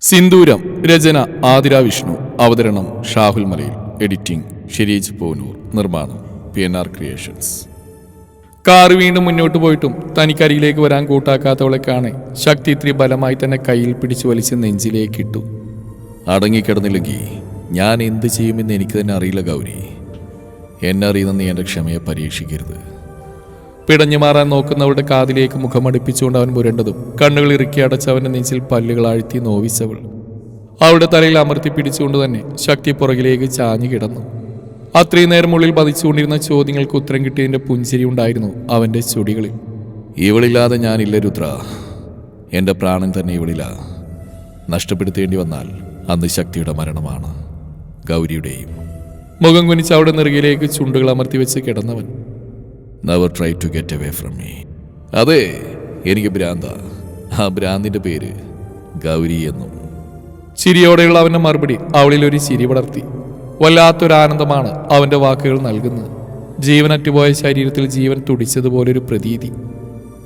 സിന്ദൂരം രചന ആതിര വിഷ്ണു. അവതരണം ഷാഹുൽ മലയിൽ. എഡിറ്റിംഗ് ഷിരീജ് പോനൂർ. നിർമ്മാണം P N R creations. Car വീണ്ടും മുന്നോട്ട് പോയിട്ടും തനിക്കരികിലേക്ക് വരാൻ കൂട്ടാക്കാത്തവളെ കാണെ ശക്തി ഇത്തിരി ബലമായി തന്നെ കയ്യിൽ പിടിച്ചു വലിച്ച് നെഞ്ചിലേക്ക് ഇട്ടു. അടങ്ങിക്കിടന്നില്ലെങ്കിൽ ഞാൻ എന്ത് ചെയ്യുമെന്ന് എനിക്ക് തന്നെ അറിയില്ല ഗൗരി. എന്നെ അറിയുന്ന നീ എന്റെ ക്ഷമയെ പരീക്ഷിക്കരുത്. പിടഞ്ഞു മാറാൻ നോക്കുന്നവളുടെ കാതിലേക്ക് മുഖമടുപ്പിച്ചുകൊണ്ട് അവൻ മുരണ്ടതും കണ്ണുകൾ ഇറുക്കി അടച്ച് അവന്റെ നെഞ്ചിൽ പല്ലുകൾ ആഴ്ത്തി നോവിച്ചവൾ. അവളുടെ തലയിൽ അമർത്തി പിടിച്ചുകൊണ്ട് തന്നെ ശക്തി പുറകിലേക്ക് ചാഞ്ഞു കിടന്നു. അത്രയും നേരം ഉള്ളിൽ പതിച്ചുകൊണ്ടിരുന്ന ചോദ്യങ്ങൾക്ക് ഉത്തരം കിട്ടിയതിന്റെ പുഞ്ചിരി ഉണ്ടായിരുന്നു അവന്റെ ചുടികളിൽ. ഇവളില്ലാതെ ഞാനില്ല രുദ്ര. എന്റെ പ്രാണൻ തന്നെ ഇവളില്ല. നഷ്ടപ്പെടുത്തേണ്ടി വന്നാൽ അന്ന് ശക്തിയുടെ മരണമാണ് ഗൗരിയുടെയും. മുഖം കുനിച്ച് അവിടെ നെറുകയിലേക്ക് ചുണ്ടുകൾ അമർത്തി വെച്ച് കിടന്നവൻ never try to get away from me അതെ എനിക്ക് ഭ്രാന്ത. ആ ഭ്രാന്തിന്റെ പേര് ഗൗരി എന്നും. ചിരിയോടെയുള്ള അവന്റെ മറുപടി അവളിൽ ഒരു ചിരി പടർത്തി വല്ലാത്തൊരാനന്ദമാണ് അവന്റെ വാക്കുകൾ നൽകുന്നത്. ജീവനറ്റുപോയ ശരീരത്തിൽ ജീവൻ തുടിച്ചതുപോലൊരു പ്രതീതി.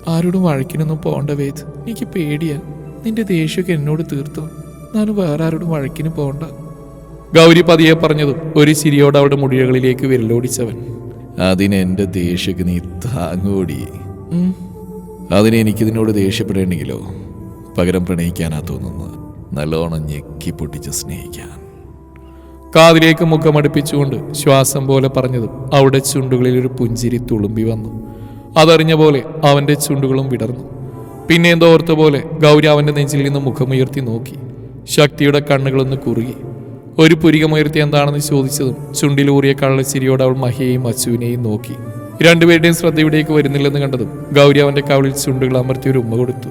ആരോടും വഴക്കിനൊന്നും പോകണ്ട വേദ് എനിക്ക് പേടിയാ. നിന്റെ ദേഷ്യമൊക്കെ എന്നോട് തീർത്തു? ഞാൻ വേറെ ആരോടും വഴക്കിന് പോകണ്ട ഗൗരി പതിയെ പറഞ്ഞതും ഒരു ചിരിയോടെ അവളുടെ മുടികളിലേക്ക് വിരലോടിച്ചവൻ. അതിന് എന്റെ ദേഷ്യക്ക് നീ താങ്ങോടി. അതിനെ എനിക്കിതിനോട് ദേഷ്യപ്പെടേണ്ടെങ്കിലോ? പകരം പ്രണയിക്കാനാ തോന്നുന്നത് നല്ലോണം ഞെക്കി പൊട്ടിച്ച് സ്നേഹിക്കാൻ. കാതിലേക്ക് മുഖമടുപ്പിച്ചുകൊണ്ട് ശ്വാസം പോലെ പറഞ്ഞതും അവിടെ ചുണ്ടുകളിൽ ഒരു പുഞ്ചിരി തുളുമ്പി വന്നു. അതറിഞ്ഞ പോലെ അവന്റെ ചുണ്ടുകളും വിടർന്നു. പിന്നെ എന്തോർത്ത പോലെ ഗൗരി അവന്റെ നെഞ്ചിൽ നിന്ന് മുഖമുയർത്തി നോക്കി. ശക്തിയുടെ കണ്ണുകളൊന്ന് കുറുകി. ഒരു പുരികമുയർത്തി എന്താണെന്ന് ചോദിച്ചതും ചുണ്ടിലൂറിയ കള്ളച്ചിരിയോട് അവൾ മഹിയെയും അച്ചുവിനെയും നോക്കി. രണ്ടുപേരുടെയും ശ്രദ്ധ ഇവിടേക്ക് വരുന്നില്ലെന്ന് കണ്ടതും ഗൗരി അവന്റെ കവളിൽ ചുണ്ടുകൾ അമർത്തി ഒരു ഉമ്മ കൊടുത്തു.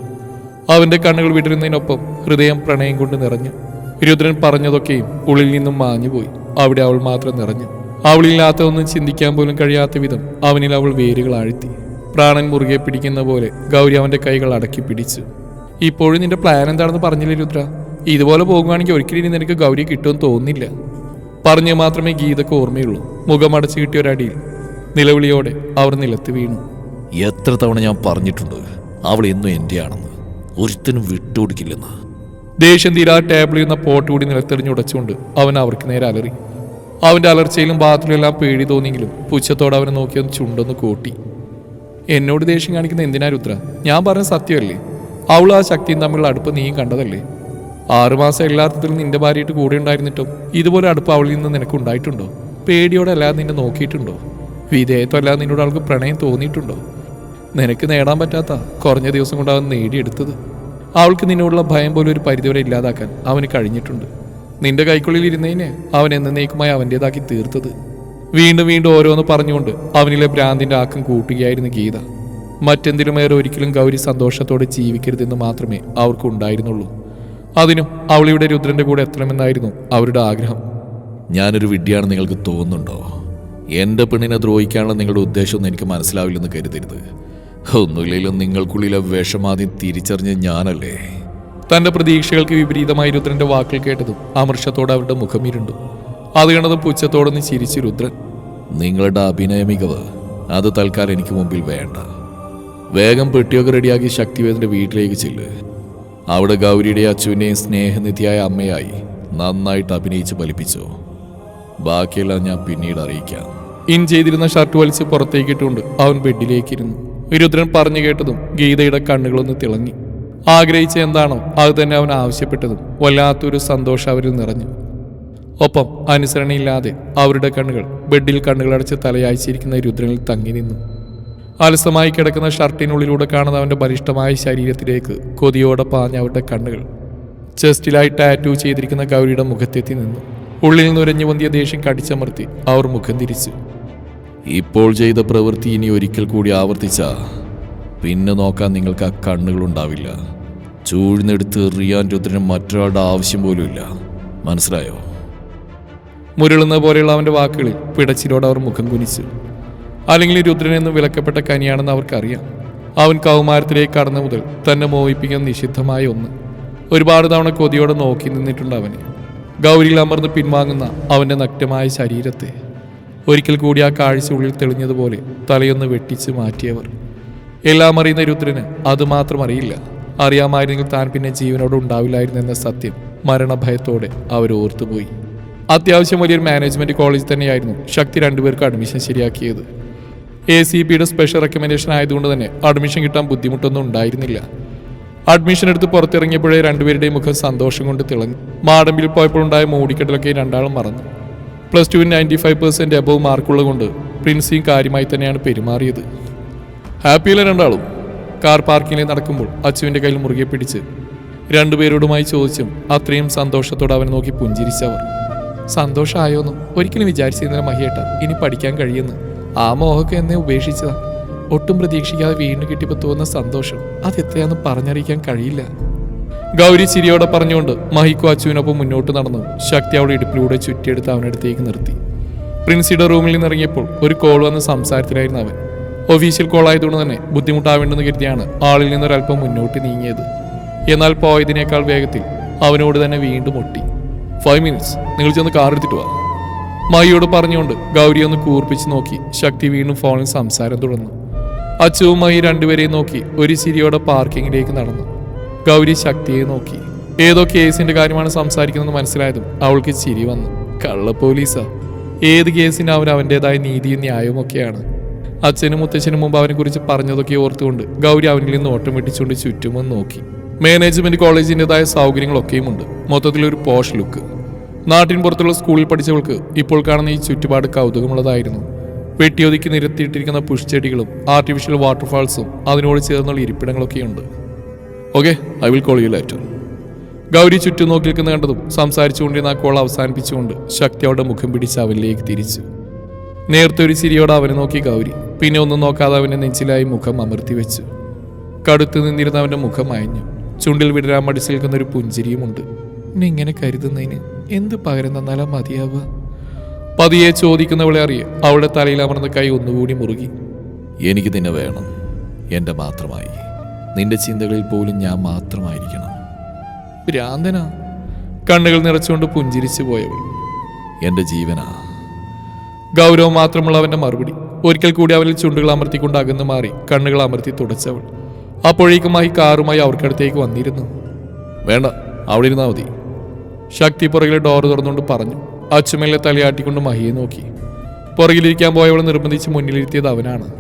അവന്റെ കണ്ണുകൾ വിടരുന്നതിനൊപ്പം ഹൃദയം പ്രണയം കൊണ്ട് നിറഞ്ഞു. രുദ്രൻ പറഞ്ഞതൊക്കെയും ഉള്ളിൽ നിന്നും മാഞ്ഞുപോയി. അവിടെ അവൾ മാത്രം നിറഞ്ഞു. അവളില്ലാത്തതൊന്നും ചിന്തിക്കാൻ പോലും കഴിയാത്ത വിധം അവനിൽ അവൾ വേരുകൾ ആഴ്ത്തി. പ്രാണൻ മുറുകെ പിടിക്കുന്ന പോലെ ഗൗരി അവന്റെ കൈകൾ അടക്കി പിടിച്ചു. ഇപ്പോഴും നിന്റെ പ്ലാൻ എന്താണെന്ന് പറഞ്ഞില്ലേ രുദ്ര? ഇതുപോലെ പോകുകയാണെങ്കിൽ ഒരിക്കലും ഇനി നിനക്ക് ഗൗരി കിട്ടുമെന്ന് തോന്നുന്നില്ല. പറഞ്ഞു മാത്രമേ ഗീതക്ക് ഓർമ്മയുള്ളൂ. മുഖമടച്ചു കിട്ടിയ ഒരടിയിൽ നിലവിളിയോടെ അവർ നിലത്ത് വീണു. എത്ര തവണ ഞാൻ പറഞ്ഞിട്ടുണ്ട് അവൾ എന്നും എന്റെ ആണെന്ന് ഒരുത്തനും വിട്ടുകൊടുക്കില്ലെന്ന്. ദേഷ്യം തീരാ ടേബിളിൽ നിന്ന് പോട്ട് കൂടി നിലത്തെറിഞ്ഞുടച്ചുകൊണ്ട് അവൻ അവർക്ക് നേരെ അലറി. അവന്റെ അലർച്ചയിലും ബാത്റൂമിലും എല്ലാം പേടി തോന്നിയെങ്കിലും പുച്ഛത്തോടെ അവനെ നോക്കി ഒന്ന് ചുണ്ടൊന്ന് കൂട്ടി. എന്നോട് ദേഷ്യം കാണിക്കുന്ന എന്തിനാ രുദ്ര? ഞാൻ പറഞ്ഞ സത്യമല്ലേ? അവൾ ആ ശക്തിയും തമ്മിലുള്ള അടുപ്പ് നീയും കണ്ടതല്ലേ? ആറുമാസം എല്ലാത്തിലും നിന്റെ ഭാര്യയായിട്ട് കൂടെ ഉണ്ടായിരുന്നിട്ടും ഇതുപോലെ അടുപ്പ് അവളിൽ നിന്ന് നിനക്ക് ഉണ്ടായിട്ടുണ്ടോ? പേടിയോടെ അല്ലാതെ നിന്നെ നോക്കിയിട്ടുണ്ടോ? വിധേയത്വം അല്ലാതെ നിന്നോട് അവൾക്ക് പ്രണയം തോന്നിയിട്ടുണ്ടോ? നിനക്ക് നേടാൻ പറ്റാത്ത കുറഞ്ഞ ദിവസം കൊണ്ട് അവൻ നേടിയെടുത്തത്. അവൾക്ക് നിന്നോടുള്ള ഭയം പോലെ ഒരു പരിധിവരെ ഇല്ലാതാക്കാൻ അവന് കഴിഞ്ഞിട്ടുണ്ട്. നിന്റെ കൈക്കുള്ളിൽ ഇരുന്നതിനെ അവൻ എന്നേക്കുമായി അവന്റെതാക്കി തീർത്തത്. വീണ്ടും വീണ്ടും ഓരോന്ന് പറഞ്ഞുകൊണ്ട് അവനിലെ ഭ്രാന്തിന്റെ ആക്കം കൂട്ടുകയായിരുന്നു ഗീത. മറ്റെന്തിനുമേറെ ഒരിക്കലും ഗൗരി സന്തോഷത്തോടെ ജീവിക്കരുതെന്ന് മാത്രമേ അവർക്കുണ്ടായിരുന്നുള്ളൂ അതിനും അവളിവിടെ രുദ്രന്റെ കൂടെ എത്തണമെന്നായിരുന്നു അവരുടെ ആഗ്രഹം. ഞാനൊരു വിഡ്ഢിയാണ് നിങ്ങൾക്ക് തോന്നുന്നുണ്ടോ? എന്റെ പെണ്ണിനെ ദ്രോഹിക്കാനുള്ള നിങ്ങളുടെ ഉദ്ദേശമൊന്നും എനിക്ക് മനസ്സിലാവില്ലെന്ന് കരുതരുത്. ഒന്നുമില്ലെങ്കിലും നിങ്ങൾക്കുള്ളിലെ വിഷമാദ്യം തിരിച്ചറിഞ്ഞ ഞാനല്ലേ? തന്റെ പ്രതീക്ഷകൾക്ക് വിപരീതമായി രുദ്രന്റെ വാക്കുകൾ കേട്ടതും അമർഷത്തോടെ അവരുടെ മുഖം ഇരുണ്ടു. അത് കണ്ടതും പുച്ഛത്തോടൊന്ന് ചിരിച്ചു രുദ്രൻ. നിങ്ങളുടെ അഭിനയ മികവ് അത് തൽക്കാലം എനിക്ക് മുമ്പിൽ വേണ്ട. വേഗം പെട്ടിയൊക്കെ റെഡിയാക്കി ശക്തിവേദന്റെ വീട്ടിലേക്ക് ചെല്ല്. അവിടെ ഗൗരിയുടെ അച്ചുവിന്റെയും സ്നേഹനിധിയായ അമ്മയായി നന്നായിട്ട് അഭിനയിച്ച് ഫലിപ്പിച്ചു. ബാക്കിയെല്ലാം ഞാൻ പിന്നീട് അറിയിക്കാം. ഇൻ ചെയ്തിരുന്ന ഷർട്ട് വലിച്ച് പുറത്തേക്കിട്ടുണ്ട് അവൻ ബെഡിലേക്കിരുന്നു. രുദ്രൻ പറഞ്ഞു കേട്ടതും ഗീതയുടെ കണ്ണുകളൊന്ന് തിളങ്ങി. ആഗ്രഹിച്ച എന്താണോ അത് തന്നെ അവൻ ആവശ്യപ്പെട്ടതും വല്ലാത്തൊരു സന്തോഷം അവരിൽ നിറഞ്ഞു. ഒപ്പം അനുസരണയില്ലാതെ അവരുടെ കണ്ണുകൾ ബെഡിൽ കണ്ണുകളടച്ച് തലയാഴ്ചയിരിക്കുന്ന രുദ്രനിൽ തങ്ങി നിന്നു. അലസമായി കിടക്കുന്ന ഷർട്ടിനുള്ളിലൂടെ കാണുന്ന അവന്റെ ബലിഷ്ടമായ ശരീരത്തിലേക്ക് കൊതിയോടെ പാഞ്ഞ അവരുടെ കണ്ണുകൾ. ചെസ്റ്റിലായി ടാറ്റു ചെയ്തിരിക്കുന്ന ഗൗരിയുടെ മുഖത്തെത്തി നിന്നു. ഉള്ളിൽ നുരഞ്ഞു പൊന്തിയ ദേഷ്യം കടിച്ചമർത്തി അവർ മുഖം തിരിച്ചു. ഇപ്പോൾ ചെയ്ത പ്രവൃത്തി ഇനി ഒരിക്കൽ കൂടി ആവർത്തിച്ച പിന്നെ നോക്കാൻ നിങ്ങൾക്ക് ആ കണ്ണുകളുണ്ടാവില്ല ചൂഴ്ന്നെടുത്ത് എറിയാൻ രുദ്രന് മറ്റൊരാളുടെ ആവശ്യം ഇല്ല. മനസ്സിലായോ? മുരളുന്ന പോലെയുള്ള അവന്റെ വാക്കുകളിൽ പിടച്ചിലോടെ അവർ മുഖം കുനിച്ചു. അല്ലെങ്കിൽ രുദ്രൻ എന്ന് വിലക്കപ്പെട്ട കനിയാണെന്ന് അവർക്കറിയാം. അവൻ കൗമാരത്തിലേക്ക് കടന്ന മുതൽ തന്നെ മോഹിപ്പിക്കാൻ നിഷിദ്ധമായ ഒന്ന്. ഒരുപാട് തവണ കൊതിയോടെ നോക്കി നിന്നിട്ടുണ്ട് അവനെ. ഗൗരിയിൽ അമർന്ന് പിൻവാങ്ങുന്ന അവന്റെ നഗ്നമായ ശരീരത്തെ. ഒരിക്കൽ കൂടി ആ കാഴ്ച ഉള്ളിൽ തെളിഞ്ഞതുപോലെ തലയൊന്ന് വെട്ടിച്ച് മാറ്റിയവർ. എല്ലാം അറിയുന്ന രുദ്രന് അതുമാത്രം അറിയില്ല. അറിയാമായിരുന്നെങ്കിൽ താൻ പിന്നെ ജീവനോട് ഉണ്ടാവില്ലായിരുന്നു എന്ന സത്യം മരണഭയത്തോടെ അവർ ഓർത്തുപോയി. അത്യാവശ്യം വലിയൊരു മാനേജ്മെന്റ് കോളേജ് തന്നെയായിരുന്നു ശക്തി രണ്ടുപേർക്ക് അഡ്മിഷൻ ശരിയാക്കിയത്. എ സി പിയുടെ സ്പെഷ്യൽ റെക്കമെൻഡേഷൻ ആയതുകൊണ്ട് തന്നെ അഡ്മിഷൻ കിട്ടാൻ ബുദ്ധിമുട്ടൊന്നും ഉണ്ടായിരുന്നില്ല. അഡ്മിഷൻ എടുത്ത് പുറത്തിറങ്ങിയപ്പോഴേ രണ്ടുപേരുടെയും മുഖം സന്തോഷം കൊണ്ട് തിളങ്ങി. മാടമ്പിൽ പോയപ്പോഴുണ്ടായ മൂടിക്കെട്ടലൊക്കെ രണ്ടാളും മറന്നു. പ്ലസ് ടുവിന് നയന്റി ഫൈവ് പെർസെന്റ് അബവ് മാർക്കുള്ളതുകൊണ്ട് പ്രിൻസിയും കാര്യമായി തന്നെയാണ് പെരുമാറിയത്. ഹാപ്പിയല്ല രണ്ടാളും? കാർ പാർക്കിങ്ങിൽ നടക്കുമ്പോൾ അച്ചുവിന്റെ കയ്യിൽ മുറുകെ പിടിച്ച് രണ്ടുപേരോടുമായി ചോദിച്ചും അത്രയും സന്തോഷത്തോടെ അവനെ നോക്കി പുഞ്ചിരിച്ചവർ. സന്തോഷമായോന്നും ഒരിക്കലും വിചാരിച്ചിരുന്നില്ല മഹിയേട്ട ഇനി പഠിക്കാൻ കഴിയുന്നു ആ മോഹൊക്കെ എന്നെ ഉപേക്ഷിച്ചതാ. ഒട്ടും പ്രതീക്ഷിക്കാതെ വീണ്ടും കിട്ടിയപ്പോൾ തോന്നുന്ന സന്തോഷം. അത് എത്രയാന്ന് പറഞ്ഞറിയിക്കാൻ കഴിയില്ല. ഗൗരി ചിരിയോടെ പറഞ്ഞുകൊണ്ട് മഹിക്കു അച്ചുവിനൊപ്പം മുന്നോട്ട് നടന്നു. ശക്തി അവളുടെ ഇടുപ്പിലൂടെ ചുറ്റിയെടുത്ത് അവനടുത്തേക്ക് നിർത്തി. പ്രിൻസിയുടെ റൂമിൽ നിന്ന് ഇറങ്ങിയപ്പോൾ ഒരു കോൾ വന്ന സംസാരത്തിലായിരുന്നു അവൻ. ഒഫീഷ്യൽ കോൾ ആയതുകൊണ്ട് തന്നെ ബുദ്ധിമുട്ടാവേണ്ടെന്ന് കരുതിയാണ് ആളിൽ നിന്നൊരല്പം മുന്നോട്ട് നീങ്ങിയത്. എന്നാൽ പോയതിനേക്കാൾ വേഗത്തിൽ അവനോട് തന്നെ വീണ്ടും ഒട്ടി. Five minutes. നിങ്ങൾ ചെന്ന് കാർ എടുത്തിട്ട് വാ. മഹിയോട് പറഞ്ഞുകൊണ്ട് ഗൗരി ഒന്ന് കൂർപ്പിച്ച് നോക്കി. ശക്തി വീണ്ടും ഫോണിൽ സംസാരം തുടർന്നു. അച്ഛവും മഹി രണ്ടുപേരെയും നോക്കി ഒരു ചിരിയോടെ പാർക്കിങ്ങിലേക്ക് നടന്നു. ഗൗരി ശക്തിയെ നോക്കി. ഏതോ കേസിന്റെ കാര്യമാണ് സംസാരിക്കുന്നത് മനസ്സിലായതും അവൾക്ക് ചിരി വന്നു. കള്ള പോലീസാ. ഏത് കേസിന് അവൻ അവന്റെതായ നീതിയും ന്യായവും ഒക്കെയാണ്. അച്ഛനും മുത്തച്ഛനും മുമ്പ് അവനെ കുറിച്ച് പറഞ്ഞതൊക്കെ ഓർത്തുകൊണ്ട് ഗൗരി അവനിൽ നിന്ന് ഓട്ടം വെട്ടിച്ചുകൊണ്ട് ചുറ്റുമെന്ന് നോക്കി. മാനേജ്മെന്റ് കോളേജിന്റെതായ സൗകര്യങ്ങളൊക്കെയും ഉണ്ട് മൊത്തത്തിലൊരു പോഷ് ലുക്ക്. നാട്ടിൻ പുറത്തുള്ള സ്കൂളിൽ പഠിച്ചവൾക്ക് ഇപ്പോൾ കാണുന്ന ഈ ചുറ്റുപാട് കൗതുകമുള്ളതായിരുന്നു. വെട്ടിയൊതുക്കി നിരത്തിയിട്ടിരിക്കുന്ന പുഷ്ചെടികളും ആർട്ടിഫിഷ്യൽ വാട്ടർഫാൾസും അതിനോട് ചേർന്നുള്ള ഇരിപ്പിടങ്ങളൊക്കെയുണ്ട്. Okay I will call you later Gauri ചുറ്റും നോക്കി നിൽക്കുന്ന കണ്ടതും സംസാരിച്ചുകൊണ്ടിരുന്ന ആ കോൾ അവസാനിപ്പിച്ചുകൊണ്ട് ശക്തി അവളുടെ മുഖം പിടിച്ച് അവനിലേക്ക് തിരിച്ചു. നേരത്തെ ഒരു ചിരിയോടെ അവനെ നോക്കി ഗൗരി പിന്നെ ഒന്നും നോക്കാതെ അവന്റെ നെഞ്ചിലായി മുഖം അമർത്തി വെച്ചു. കടുത്തു നിന്നിരുന്ന അവന്റെ മുഖം അയഞ്ഞു. ചുണ്ടിൽ വിടരാൻ മടിച്ചു നിൽക്കുന്ന ഒരു പുഞ്ചിരിയുമുണ്ട്. എന്നെ ഇങ്ങനെ കരുതുന്നതിന് എന്ത് പകരം തന്നാലാ മതിയാവുക? പതിയെ ചോദിക്കുന്നവളെ അറിയ അവളുടെ തലയിൽ അമർന്ന കൈ ഒന്നുകൂടി മുറുകി. എനിക്ക് നിന്നെ വേണം. എന്റെ മാത്രമായി. നിന്റെ ചിന്തകളിൽ പോലും ഞാൻ മാത്രമായിരിക്കണം. ഭ്രാന്തനാ. കണ്ണുകൾ നിറച്ചുകൊണ്ട് പുഞ്ചിരിച്ചു പോയവൾ. എന്റെ ജീവനാ. ഗൗരവം മാത്രമുള്ള അവന്റെ മറുപടി. ഒരിക്കൽ കൂടി അവരിൽ ചുണ്ടുകൾ അമർത്തിക്കൊണ്ട് അകന്നു മാറി കണ്ണുകൾ അമർത്തി തുടച്ചവൾ. അപ്പോഴേക്കുമായി കാറുമായി അവർക്കടുത്തേക്ക് വന്നിരുന്നു. വേണ്ട അവിടെ ഇരുന്നാൽ മതി. ശക്തി പുറകിലെ ഡോർ തുറന്നുകൊണ്ട് പറഞ്ഞു അച്ഛമേലെ തലയാട്ടിക്കൊണ്ട് മഹിയെ നോക്കി. പുറകിലിരിക്കാൻ പോയവൾ നിർബന്ധിച്ച് മുന്നിലിരുത്തിയത് അവനാണ്.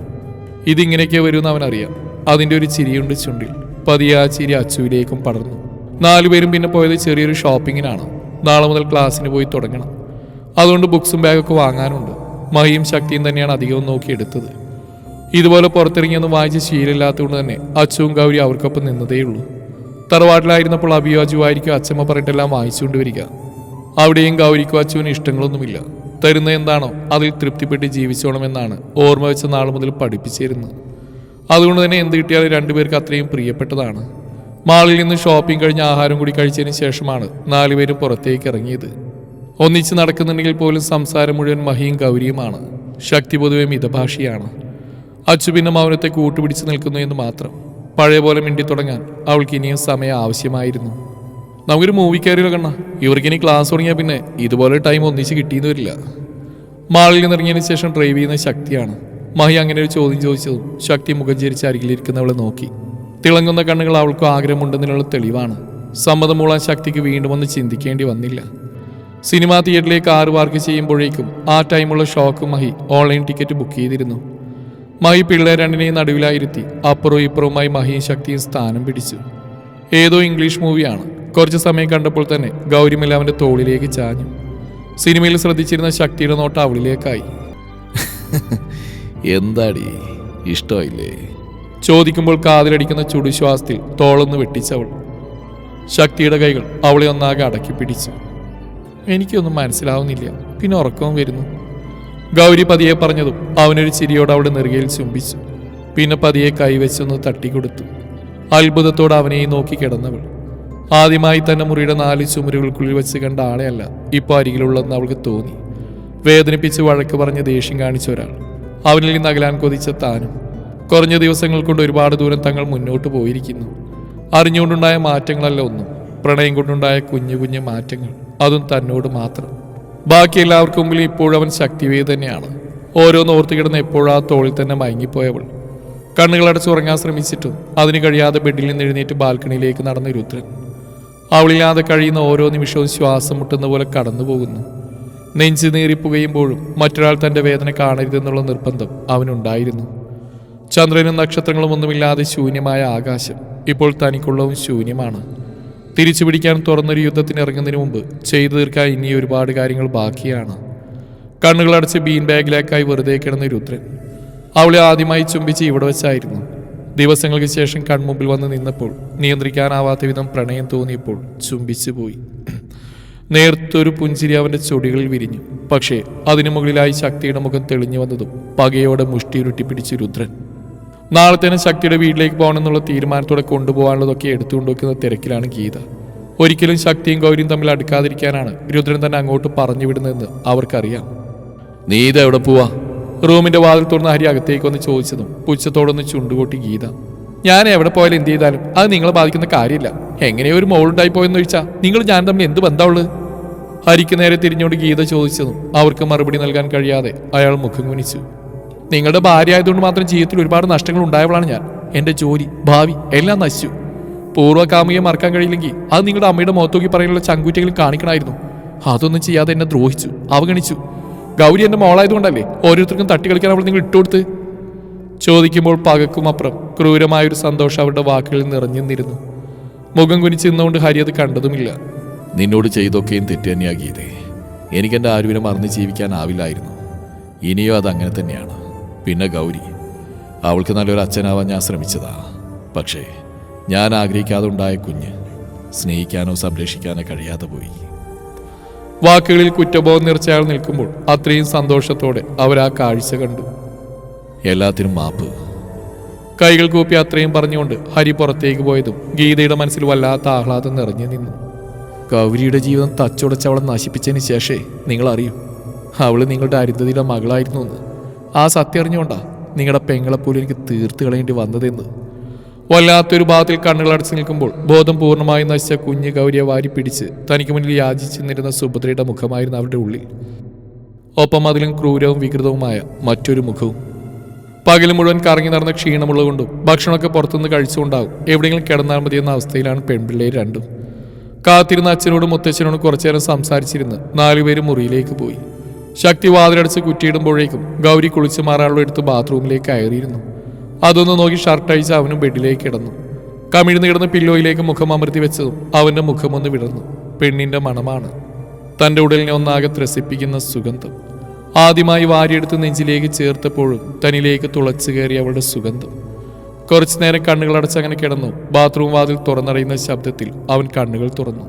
ഇതിങ്ങനെയൊക്കെ വരുമെന്ന് അവനറിയാം. അതിന്റെ ഒരു ചിരിയുണ്ട് ചുണ്ടിൽ. പതിയെ ആ ചിരി അച്ചുവിലേക്കും പടർന്നു. നാലുപേരും പിന്നെ പോയത് ചെറിയൊരു ഷോപ്പിങ്ങിനാണ്. നാളെ മുതൽ ക്ലാസ്സിന് പോയി തുടങ്ങണം. അതുകൊണ്ട് ബുക്സും ബാഗൊക്കെ വാങ്ങാനുണ്ട്. മഹിയും ശക്തിയും തന്നെയാണ് അധികവും നോക്കി എടുത്തത്. ഇതുപോലെ പുറത്തിറങ്ങിയൊന്നും വായിച്ച് ശീലമില്ലാത്തതുകൊണ്ട് തന്നെ അച്ചുവും ഗൗരി അവർക്കൊപ്പം നിന്നതേയുള്ളൂ. തറവാട്ടിലായിരുന്നപ്പോൾ അഭിയാജുവായിരിക്കും അച്ഛമ്മ പറഞ്ഞിട്ടെല്ലാം വായിച്ചുകൊണ്ട് വരിക അവിടെയും ഗൗരിക്കും അച്ചുവിന് ഇഷ്ടങ്ങളൊന്നുമില്ല. തരുന്ന എന്താണോ അതിൽ തൃപ്തിപ്പെട്ട് ജീവിച്ചോണമെന്നാണ് ഓർമ്മ വെച്ച നാൾ മുതൽ പഠിപ്പിച്ചിരുന്നത്. അതുകൊണ്ട് തന്നെ എന്ത് കിട്ടിയാലും രണ്ടുപേർക്ക് അത്രയും പ്രിയപ്പെട്ടതാണ്. മാളിൽ നിന്ന് ഷോപ്പിംഗ് കഴിഞ്ഞ് ആഹാരം കൂടി കഴിച്ചതിന് ശേഷമാണ് നാലുപേരും പുറത്തേക്ക് ഇറങ്ങിയത്. ഒന്നിച്ച് നടക്കുന്നുണ്ടെങ്കിൽ പോലും സംസാരം മുഴുവൻ മഹിയും ഗൗരിയുമാണ്. ശക്തി പൊതുവെ മിതഭാഷിയാണ്. അച്ചു പിന്നെ മൗനത്തെ കൂട്ടുപിടിച്ച് നിൽക്കുന്നു എന്ന് മാത്രം. പഴയ പോലെ മിണ്ടി തുടങ്ങാൻ അവൾക്ക് ഇനിയും സമയം ആവശ്യമായിരുന്നു. നമുക്കൊരു മൂവി കയറിയല്ലോ കണ്ണ? ഇവർക്ക് ഇനി ക്ലാസ് തുടങ്ങിയാൽ പിന്നെ ഇതുപോലെ ടൈം ഒന്നിച്ച് കിട്ടിയെന്ന് വരില്ല. മാളിൽ നിന്നിറങ്ങിയതിന് ശേഷം ഡ്രൈവ് ചെയ്യുന്ന ശക്തിയാണ്. മഹി അങ്ങനെ ഒരു ചോദ്യം ചോദിച്ചതും ശക്തി മുഖം ചിരിച്ച് അരികിലിരിക്കുന്നവളെ നോക്കി. തിളങ്ങുന്ന കണ്ണുകൾ അവൾക്ക് ആഗ്രഹമുണ്ടെന്നതിനുള്ള തെളിവാണ്. സമ്മതം മൂളാൻ ശക്തിക്ക് വീണ്ടും ഒന്ന് ചിന്തിക്കേണ്ടി വന്നില്ല. സിനിമാ തിയേറ്ററിലേക്ക് ആറ് പാർക്ക് ചെയ്യുമ്പോഴേക്കും ആ ടൈമുള്ള shock Mahi online ticket book ചെയ്തിരുന്നു. മഹി പിള്ളേർ രണ്ടിനെയും നടുവിലായിരുത്തി. അപ്പുറവും ഇപ്പുറവുമായി മഹിയും ശക്തിയും സ്ഥാനം പിടിച്ചു. ഏതോ ഇംഗ്ലീഷ് മൂവിയാണ്. കുറച്ച് സമയം കണ്ടപ്പോൾ തന്നെ ഗൗരിമല അവന്റെ തോളിലേക്ക് ചാഞ്ഞു. സിനിമയിൽ ശ്രദ്ധിച്ചിരുന്ന ശക്തിയുടെ നോട്ട് അവളിലേക്കായി. എന്താടി? ഇഷ്ടമായില്ലേ? ചോദിക്കുമ്പോൾ കാതിലടിക്കുന്ന ചുടുശ്വാസത്തിൽ തോളൊന്ന് വെട്ടിച്ചവൾ. ശക്തിയുടെ കൈകൾ അവളെ ഒന്നാകെ അടക്കി പിടിച്ചു എനിക്കൊന്നും മനസ്സിലാവുന്നില്ല. പിന്നെ ഉറക്കവും വരുന്നു. ഗൗരി പതിയെ പറഞ്ഞതും അവനൊരു ചിരിയോട് അവിടെ നെറുകയിൽ ചുംബിച്ചു. പിന്നെ പതിയെ കൈവച്ചൊന്ന് തട്ടിക്കൊടുത്തു. അത്ഭുതത്തോടെ അവനെയും നോക്കി കിടന്നവൾ. ആദ്യമായി തന്നെ മുറിയുടെ നാല് ചുമരുകൾക്കുള്ളിൽ വെച്ച് കണ്ട ആളെയല്ല ഇപ്പോൾ അരികിലുള്ളതെന്ന് അവൾക്ക് തോന്നി. വേദനിപ്പിച്ച് വഴക്ക് പറഞ്ഞ് ദേഷ്യം കാണിച്ച ഒരാൾ. അവനിൽ നിന്ന് അകലാൻ കൊതിച്ച താനും. കുറഞ്ഞ ദിവസങ്ങൾ കൊണ്ട് ഒരുപാട് ദൂരം തങ്ങൾ മുന്നോട്ട് പോയിരിക്കുന്നു. അറിഞ്ഞുകൊണ്ടുണ്ടായ മാറ്റങ്ങളല്ല ഒന്നും. പ്രണയം കൊണ്ടുണ്ടായ കുഞ്ഞു കുഞ്ഞു മാറ്റങ്ങൾ. അതും തന്നോട് മാത്രം. ബാക്കി എല്ലാവർക്കും മുമ്പിൽ ഇപ്പോഴും അവൻ ശക്തിവേ തന്നെയാണ്. ഓരോന്ന് ഓർത്ത് കിടന്ന് എപ്പോഴും ആ തോളിൽ തന്നെ മയങ്ങിപ്പോയവൾ. കണ്ണുകളടച്ച് ഉറങ്ങാൻ ശ്രമിച്ചിട്ടും അതിന് കഴിയാതെ ബെഡിൽ നിന്ന് എഴുന്നേറ്റ് ബാൽക്കണിയിലേക്ക് നടന്ന രുദ്രൻ. അവളില്ലാതെ കഴിയുന്ന ഓരോ നിമിഷവും ശ്വാസം മുട്ടുന്ന പോലെ കടന്നു പോകുന്നു. നെഞ്ചു നീറിപ്പുകയുമ്പോഴും മറ്റൊരാൾ തന്റെ വേദന കാണരുതെന്നുള്ള നിർബന്ധം അവനുണ്ടായിരുന്നു. ചന്ദ്രനും നക്ഷത്രങ്ങളും ഒന്നുമില്ലാതെ ശൂന്യമായ ആകാശം ഇപ്പോൾ തനിക്കുള്ളവും ശൂന്യമാണ്. തിരിച്ചു പിടിക്കാൻ തുറന്നൊരു യുദ്ധത്തിന് ഇറങ്ങുന്നതിന് മുമ്പ് ചെയ്തു തീർക്കാൻ ഇനി ഒരുപാട് കാര്യങ്ങൾ ബാക്കിയാണ്. കണ്ണുകളടച്ച് ബീൻ ബാഗിലേക്കായി വെറുതെ കിടന്ന രുദ്രൻ അവളെ ആദ്യമായി ചുംബിച്ച് ഇവിടെ വെച്ചായിരുന്നു. ദിവസങ്ങൾക്ക് ശേഷം കൺമുമ്പിൽ വന്ന് നിന്നപ്പോൾ നിയന്ത്രിക്കാനാവാത്ത വിധം പ്രണയം തോന്നിയപ്പോൾ ചുംബിച്ചു പോയി. നേർത്തൊരു പുഞ്ചിരി അവന്റെ ചൊടികളിൽ വിരിഞ്ഞു. പക്ഷേ അതിനു മുകളിലായി ശക്തിയുടെ മുഖം തെളിഞ്ഞു വന്നതും പകയോടെ മുഷ്ടിയുരുട്ടി പിടിച്ചു രുദ്രൻ നാളെ തന്നെ ശക്തിയുടെ വീട്ടിലേക്ക് പോകണമെന്നുള്ള തീരുമാനത്തോടെ കൊണ്ടുപോകാനുള്ളതൊക്കെ എടുത്തുകൊണ്ട് വെക്കുന്ന തിരക്കിലാണ് ഗീത. ഒരിക്കലും ശക്തിയും ഗൗരിയും തമ്മിൽ അടുക്കാതിരിക്കാനാണ് രുദ്രൻ തന്നെ അങ്ങോട്ട് പറഞ്ഞു വിടുന്നതെന്ന് അവർക്കറിയാം. നീ ഇത് എവിടെ പോവാ? റൂമിന്റെ വാതിൽ തുറന്ന് ഹരി അകത്തേക്ക് വന്ന് ചോദിച്ചതും പുച്ഛത്തോടൊന്ന് ചുണ്ടുകൂട്ടി ഗീത. ഞാൻ എവിടെ പോയാലും എന്ത് ചെയ്താലും അത് നിങ്ങളെ ബാധിക്കുന്ന കാര്യമില്ല. എങ്ങനെയോ ഒരു മോളുണ്ടായി പോയെന്ന് ചോദിച്ചാൽ നിങ്ങൾ ഞാൻ തമ്മിൽ എന്ത് ബന്ധമുള്ളത്? ഹരിക്ക് നേരെ തിരിഞ്ഞോണ്ട് ഗീത ചോദിച്ചതും അവർക്ക് മറുപടി നൽകാൻ കഴിയാതെ അയാൾ മുഖം കുനിച്ചു. നിങ്ങളുടെ ഭാര്യ ആയതുകൊണ്ട് മാത്രം ജീവിതത്തിൽ ഒരുപാട് നഷ്ടങ്ങൾ ഉണ്ടായവളാണ് ഞാൻ. എന്റെ ജോലി ഭാവി എല്ലാം നശിച്ചു. പൂർവകാമിയെ മറക്കാൻ കഴിയില്ലെങ്കിൽ അത് നിങ്ങളുടെ അമ്മയുടെ മുഖത്തോക്കി പറയാനുള്ള ചങ്കൂറ്റെങ്കിലും കാണിക്കണമായിരുന്നു. അതൊന്നും ചെയ്യാതെ എന്നെ ദ്രോഹിച്ചു അവഗണിച്ചു. ഗൗരി എന്റെ മോളായതുകൊണ്ടല്ലേ ഓരോരുത്തർക്കും തട്ടി കളിക്കാൻ അവൾ നിങ്ങൾ ഇട്ടുകൊടുത്ത്? ചോദിക്കുമ്പോൾ പകക്കും അപ്പുറം ക്രൂരമായൊരു സന്തോഷം അവരുടെ വാക്കുകളിൽ നിറഞ്ഞു നിന്നിരുന്നു മുഖം കുനിച്ച് നിന്നുകൊണ്ട് ഹരി അത് കണ്ടതുമില്ല. നിന്നോട് ചെയ്തൊക്കെയും തെറ്റ് തന്നെയാ ഗീതേ. എനിക്കെന്റെ ആരുവിനെ മറന്ന് ജീവിക്കാനാവില്ലായിരുന്നു. ഇനിയോ അതങ്ങനെ തന്നെയാണ്. പിന്നെ ഗൗരി. അവൾക്ക് നല്ലൊരു അച്ഛനാവാൻ ഞാൻ ശ്രമിച്ചതാ. പക്ഷേ ഞാൻ ആഗ്രഹിക്കാതെ ഉണ്ടായ കുഞ്ഞ് സ്നേഹിക്കാനോ സംരക്ഷിക്കാനോ കഴിയാതെ പോയി. വാക്കുകളിൽ കുറ്റബോധം നിർച്ചയാൾ നിൽക്കുമ്പോൾ അത്രയും സന്തോഷത്തോടെ അവർ ആ കാഴ്ച കണ്ടു. എല്ലാത്തിനും മാപ്പ്. കൈകൾ കൂപ്പി അത്രയും പറഞ്ഞുകൊണ്ട് ഹരി പുറത്തേക്ക് പോയതും ഗീതയുടെ മനസ്സിൽ വല്ലാത്ത ആഹ്ലാദം നിറഞ്ഞു നിന്നു. ഗൗരിയുടെ ജീവിതം തച്ചുടച്ച് അവളെ നശിപ്പിച്ചതിന് ശേഷേ നിങ്ങളറിയൂ അവൾ നിങ്ങളുടെ അരുന്ധതിയുടെ മകളായിരുന്നു എന്ന്. ആ സത്യം അറിഞ്ഞുകൊണ്ടാ നിങ്ങളുടെ പെങ്ങളെപ്പോലും എനിക്ക് തീർത്ത് കളയേണ്ടി വന്നതെന്ന്. വല്ലാത്തൊരു ഭാഗത്തിൽ കണ്ണുകൾ അടച്ചു നിൽക്കുമ്പോൾ ബോധം പൂർണമായി നശിച്ച കുഞ്ഞ് ഗൗരിയെ വാരി പിടിച്ച് തനിക്ക് മുന്നിൽ യാചിച്ചു നിന്നിരുന്ന സുഭദ്രയുടെ മുഖമായിരുന്നു അവരുടെ ഉള്ളിൽ. ഒപ്പം അതിലും ക്രൂരവും വികൃതവുമായ മറ്റൊരു മുഖവും. പകൽ മുഴുവൻ കറങ്ങി നടന്ന ക്ഷീണമുള്ളതുകൊണ്ടും ഭക്ഷണമൊക്കെ പുറത്തുനിന്ന് കഴിച്ചുകൊണ്ടാവും എവിടെയെങ്കിലും കിടന്നാൽ മതിയെന്ന അവസ്ഥയിലാണ് പെൺപിള്ളേർ രണ്ടും. കാത്തിരുന്ന അച്ഛനോടും മുത്തച്ഛനോടും കുറച്ചേരം സംസാരിച്ചിരുന്ന് നാലുപേരും മുറിയിലേക്ക് പോയി. ശക്തി വാതിലടച്ച് കുറ്റിയിടുമ്പോഴേക്കും ഗൗരി കുളിച്ച് മാറാനുള്ള എടുത്ത് ബാത്റൂമിലേക്ക് കയറിയിരുന്നു. അതൊന്ന് നോക്കി ഷർട്ട് അഴിച്ച് അവനും ബെഡിലേക്ക് കിടന്നു. കമിഴ്ന്ന് കിടന്ന് പില്ലോയിലേക്ക് മുഖം അമർത്തി വെച്ചതും അവന്റെ മുഖമൊന്ന് വിടർന്നു. പെണ്ണിന്റെ മണമാണ്. തന്റെ ഉടലിനെ ഒന്നാകെ ത്രസിപ്പിക്കുന്ന സുഗന്ധം. ആദ്യമായി വാരിയെടുത്ത് നെഞ്ചിലേക്ക് ചേർത്തപ്പോഴും തനിലേക്ക് തുളച്ചു കയറി അവളുടെ സുഗന്ധം. കുറച്ചു നേരം കണ്ണുകൾ അടച്ച് അങ്ങനെ കിടന്നു. ബാത്റൂം വാതിൽ തുറന്നറിയുന്ന ശബ്ദത്തിൽ അവൻ കണ്ണുകൾ തുറന്നു.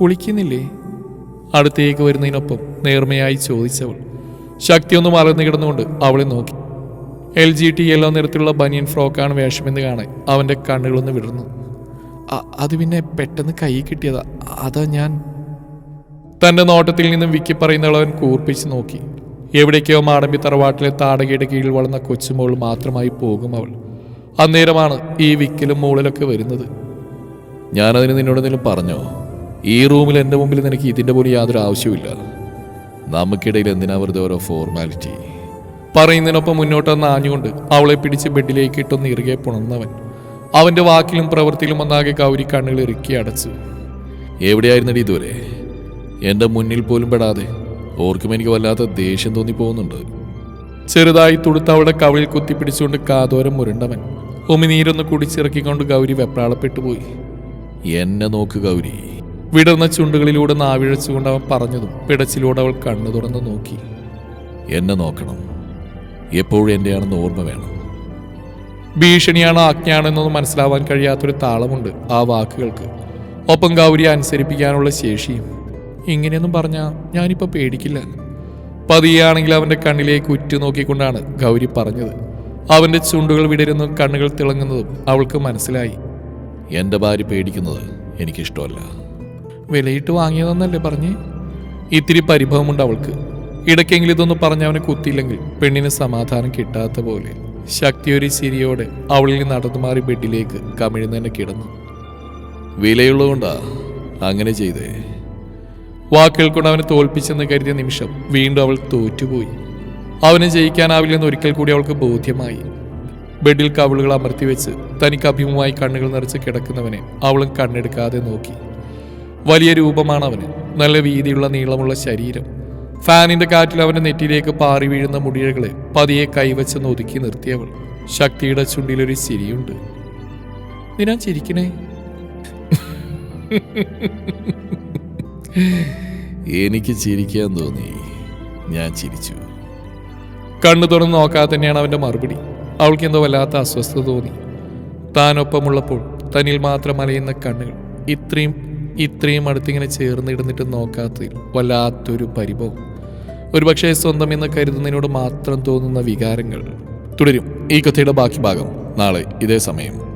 കുളിക്കുന്നില്ലേ? അടുത്തേക്ക് വരുന്നതിനൊപ്പം നേർമയായി ചോദിച്ചവൾ. ശക്തിയൊന്നും മറന്നു കിടന്നുകൊണ്ട് അവളെ നോക്കി. എൽ ജി ടി യെല്ലോ നിറത്തിലുള്ള ബനിയൻ ഫ്രോക്കാണ് വേഷമെന്ന് കാണാൻ അവന്റെ കണ്ണുകളൊന്ന് വിടർന്നു. "അ- അത് പിന്നെ പെട്ടെന്ന് കൈ കിട്ടിയതാ. അതാ ഞാൻ. തന്റെ നോട്ടത്തിൽ നിന്നും വിക്കി പറയുന്നവൻ കൂർപ്പിച്ച് നോക്കി. എവിടേക്കോ മാടമ്പി തറവാട്ടിലെ താടകയുടെ കീഴിൽ വളർന്ന കൊച്ചുമോൾ മാത്രമായി പോകും അവൾ. അന്നേരമാണ് ഈ വിക്കിലും മൂളലൊക്കെ വരുന്നത്. ഞാനതിന് നിന്നോട് എന്തെങ്കിലും പറഞ്ഞോ? ഈ റൂമിൽ എന്റെ മുമ്പിൽ നിനക്ക് ഇതിന്റെ പോലും യാതൊരു ആവശ്യമില്ല നമുക്കിടയിൽ എന്തിനാ വെറുതെ ഓരോ ഫോർമാലിറ്റി പറയുന്നതിനൊപ്പം മുന്നോട്ട് വന്ന് ആഞ്ഞുകൊണ്ട് അവളെ പിടിച്ച് ബെഡിലേക്ക് ഇട്ടൊന്ന് ഇറുകെ പുണന്നവൻ അവന്റെ വാക്കിലും പ്രവൃത്തിയിലും ഒന്നാകെ കൗരി കണ്ണുകൾ ഇറുക്കി അടച്ചു. എവിടെയായിരുന്നടി ഇതുവരെ? എന്റെ മുന്നിൽ പോലും പെടാതെ. ഓർക്കും എനിക്ക് വല്ലാത്ത ദേഷ്യം തോന്നി പോകുന്നുണ്ട് ചെറുതായി തുടുത്ത് അവളുടെ കവിളിൽ കുത്തിപ്പിടിച്ചുകൊണ്ട് കാതോരം മുരണ്ടവൻ. ഉമിനീരൊന്ന് കുടിച്ചിറക്കിക്കൊണ്ട് ഗൗരി വെപ്രാളപ്പെട്ടു പോയി എന്നെ നോക്ക് ഗൗരി വിടർന്ന ചുണ്ടുകളിലൂടെ നാവിഴച്ചുകൊണ്ട് അവൻ പറഞ്ഞതും പിടച്ചിലൂടെ അവൾ കണ്ണു തുറന്ന് നോക്കി. എന്നെ നോക്കണം. എപ്പോഴും എന്റെയാണെന്ന് ഓർമ്മ വേണം. ഭീഷണിയാണോ ആജ്ഞയാണെന്നൊന്നും മനസ്സിലാവാൻ കഴിയാത്തൊരു താളമുണ്ട് ആ വാക്കുകൾക്ക്. ഒപ്പം ഗൗരിയെ അനുസരിപ്പിക്കാനുള്ള ശേഷിയും. ഇങ്ങനെയൊന്നും പറഞ്ഞാൽ ഞാനിപ്പോൾ പേടിക്കില്ല. പതിയാണെങ്കിൽ അവന്റെ കണ്ണിലേക്ക് ഉറ്റുനോക്കിക്കൊണ്ടാണ് ഗൗരി പറഞ്ഞത്. അവന്റെ ചുണ്ടുകൾ വിടരുന്നതും കണ്ണുകൾ തിളങ്ങുന്നതും അവൾക്ക് മനസ്സിലായി. എന്റെ ഭാര്യ പേടിക്കുന്നത് എനിക്കിഷ്ടമല്ല. വിലയിട്ട് വാങ്ങിയതെന്നല്ലേ പറഞ്ഞേ? ഇത്തിരി പരിഭവമുണ്ട് അവൾക്ക്. ഇടയ്ക്കെങ്കിലും ഇതൊന്നും പറഞ്ഞ് അവനെ കുത്തിയില്ലെങ്കിൽ പെണ്ണിന് സമാധാനം കിട്ടാത്ത പോലെ. ശക്തിയൊരു ചിരിയോടെ അവളിൽ നടന്നു മാറി ബെഡിലേക്ക് കമിഴ്ന്ന് തന്നെ കിടന്നു. വിലയുള്ളതുകൊണ്ടാ അങ്ങനെ ചെയ്തേ? വാക്കുകൾ കൊണ്ട് അവനെ തോൽപ്പിച്ചെന്ന് കരുതിയ നിമിഷം വീണ്ടും അവൾ തോറ്റുപോയി. അവനെ ജയിക്കാനാവില്ലെന്ന് ഒരിക്കൽ കൂടി അവൾക്ക് ബോധ്യമായി. ബെഡിൽ കവിളുകൾ അമർത്തി വെച്ച് തനിക്ക് അഭിമുഖമായി കണ്ണുകൾ നിറച്ച് കിടക്കുന്നവനെ അവളും കണ്ണെടുക്കാതെ നോക്കി. വലിയ രൂപമാണ് അവന്. നല്ല വീതിയുള്ള നീളമുള്ള ശരീരം. ഫാനിന്റെ കാറ്റിൽ അവന്റെ നെറ്റിയിലേക്ക് പാറി വീഴുന്ന മുടിയകളെ പതിയെ കൈവച്ച് ഒതുക്കി നിർത്തിയവൾ. ശക്തിയുടെ ചുണ്ടിലൊരു ചിരിയുണ്ട്. നിനാ ചിരിക്കണേ? എനിക്ക് ചിരിക്കാൻ തോന്നി. ഞാൻ ചിരിച്ചു. കണ്ണു തുറന്ന് നോക്കാതെ തന്നെയാണ് അവന്റെ മറുപടി. അവൾക്ക് എന്തോ വല്ലാത്ത അസ്വസ്ഥത തോന്നി. താനൊപ്പമുള്ളപ്പോൾ തന്നിൽ മാത്രം അലയുന്ന കണ്ണുകൾ ഇത്രയും ഇത്രയും അടുത്തിങ്ങനെ ചേർന്നിടുന്നിട്ട് നോക്കാത്തതിൽ വല്ലാത്തൊരു പരിഭവം. ഒരുപക്ഷെ സ്വന്തം എന്ന് കരുതുന്നതിനോട് മാത്രം തോന്നുന്ന വികാരങ്ങൾ. തുടരും ഈ കഥയുടെ ബാക്കി ഭാഗം നാളെ ഇതേ സമയം.